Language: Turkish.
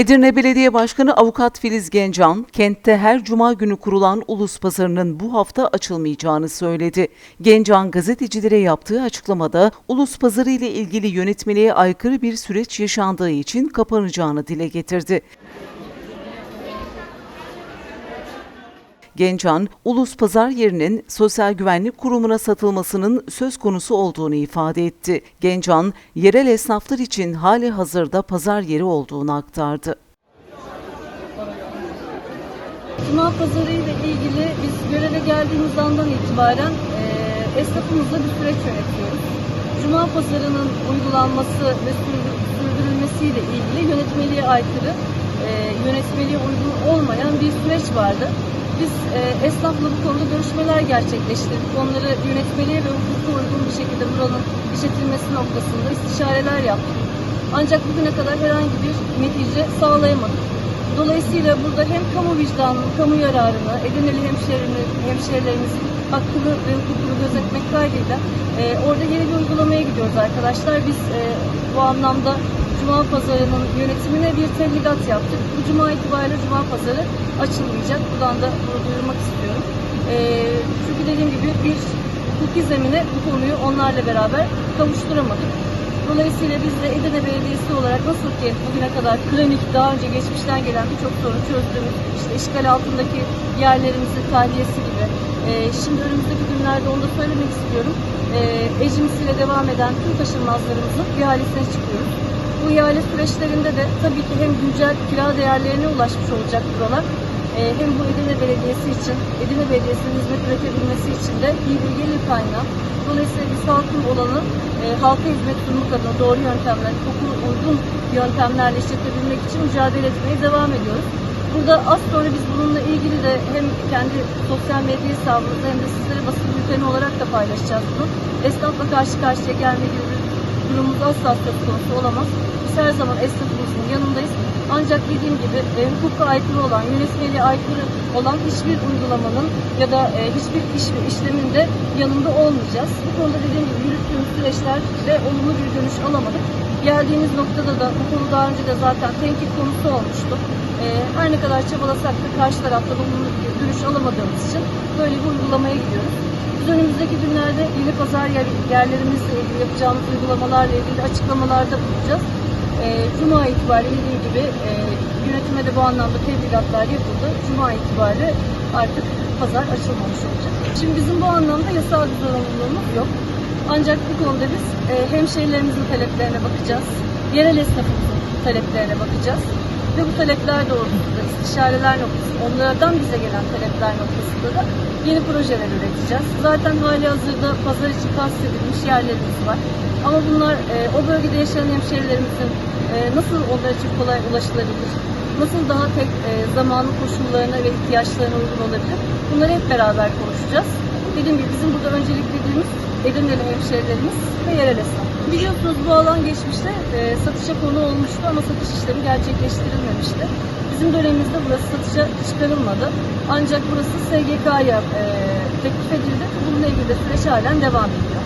Edirne Belediye Başkanı Avukat Filiz Gencan, kentte her cuma günü kurulan ulus pazarının bu hafta açılmayacağını söyledi. Gencan gazetecilere yaptığı açıklamada ulus pazarı ile ilgili yönetmeliğe aykırı bir süreç yaşandığı için kapanacağını dile getirdi. Gencan, ulus pazar yerinin Sosyal Güvenlik Kurumu'na satılmasının söz konusu olduğunu ifade etti. Gencan, yerel esnaflar için hali hazırda pazar yeri olduğunu aktardı. Cuma pazarı ile ilgili biz göreve geldiğimiz andan itibaren e, esnafımızla bir süreç yönetiyoruz. Cuma pazarının uygulanması ve sürdür- sürdürülmesiyle ilgili yönetmeliğe aykırı, e, yönetmeliğe uygun olmayan bir süreç vardı. Biz e, esnafla bu konuda görüşmeler gerçekleştirdik. Onları yönetmeliğe ve hukuka uygun bir şekilde buranın işletilmesi noktasında istişareler yaptık. Ancak bugüne kadar herhangi bir netice sağlayamadık. Dolayısıyla burada hem kamu vicdanını, kamu yararını, Edirneli hemşehrilerimizin hakkını ve hukukunu gözetmek kaydıyla e, orada yeni bir uygulamaya gidiyoruz arkadaşlar. Biz e, bu anlamda Cuma Pazarı'nın yönetimine bir tebligat yaptık. Bu Cuma itibariyle Cuma Pazarı açılmayacak. Buradan da bunu duyurmak istiyorum. E, çünkü dediğim gibi bir hukuki zemine bu konuyu onlarla beraber kavuşturamadık. Dolayısıyla biz de Edirne Belediyesi olarak nasıl ki bugüne kadar klinik, daha önce geçmişten gelen birçok sorunu çözdüğümüz, işte işgal altındaki yerlerimizin tahliyesi gibi, e, şimdi önümüzdeki günlerde onu da söylemek istiyorum, e, ecimsiyle devam eden tüm taşınmazlarımızın ihalesine çıkıyoruz. İhale süreçlerinde de tabii ki hem güncel kira değerlerine ulaşmış olacak buralar, e, hem bu Edirne Belediyesi için, Edirne Belediyesi'nin hizmet üretebilmesi için de iyi bir gelir kaynağı. Dolayısıyla biz halkın olanı e, halka hizmet sunmak adına doğru yöntemler, hukuka uygun yöntemlerle işletebilmek için mücadele etmeye devam ediyoruz. Burada az sonra biz bununla ilgili de hem kendi sosyal medya hesabımızda hem de sizlere basın bülteni olarak da paylaşacağız bunu. Esnafla karşı karşıya gelme gibi durumumuz asla söz konusu olamaz. Her zaman esnafımızın yanındayız. Ancak dediğim gibi e, hukuka aykırı olan, yönetmeliğe aykırı olan hiçbir uygulamanın ya da e, hiçbir iş ve işlemin de yanında olmayacağız. Bu konuda dediğim gibi yürüttüğümüz süreçlerde olumlu bir dönüş alamadık. Geldiğimiz noktada da bu konu daha önce de zaten tenkit konusu olmuştu. E, her ne kadar çabalasak da karşı tarafta olumlu bir dönüş alamadığımız için böyle bir uygulamaya gidiyoruz. Biz önümüzdeki günlerde yeni pazar yer, yerlerimizle ilgili yapacağımız uygulamalarla ilgili açıklamalarda bulunacağız. E, Cuma itibariyle gibi e, yönetime bu anlamda tebligatlar yapıldı. Cuma itibariyle artık pazar açılmamış olacak. Şimdi bizim bu anlamda yasal bir zorunluluğumuz yok. Ancak bu konuda biz e, hemşehrilerimizin taleplerine bakacağız. Yerel esnafımızın taleplerine bakacağız. Ve bu talepler doğrultusunda, istişareler noktasında, onlardan bize gelen talepler noktasında da yeni projeler üreteceğiz. Zaten hali hazırda pazar için kastedilmiş yerlerimiz var. Ama bunlar e, o bölgede yaşayan hemşehrilerimizin e, nasıl onlara çok kolay ulaşılabilir, nasıl daha tek e, zamanın koşullarına ve ihtiyaçlarına uygun olabilir, bunları hep beraber konuşacağız. Dediğim gibi bizim burada önceliklediğimiz Edirne'li hemşehrilerimiz ve yerel esnaf. Biliyorsunuz bu alan geçmişte e, satışa konu olmuştu ama satış işlemi gerçekleştirilmemişti. Bizim dönemimizde burası satışa çıkarılmadı. Ancak burası SGK'ya e, teklif edildi. Bununla ilgili de süreç halen devam ediyor.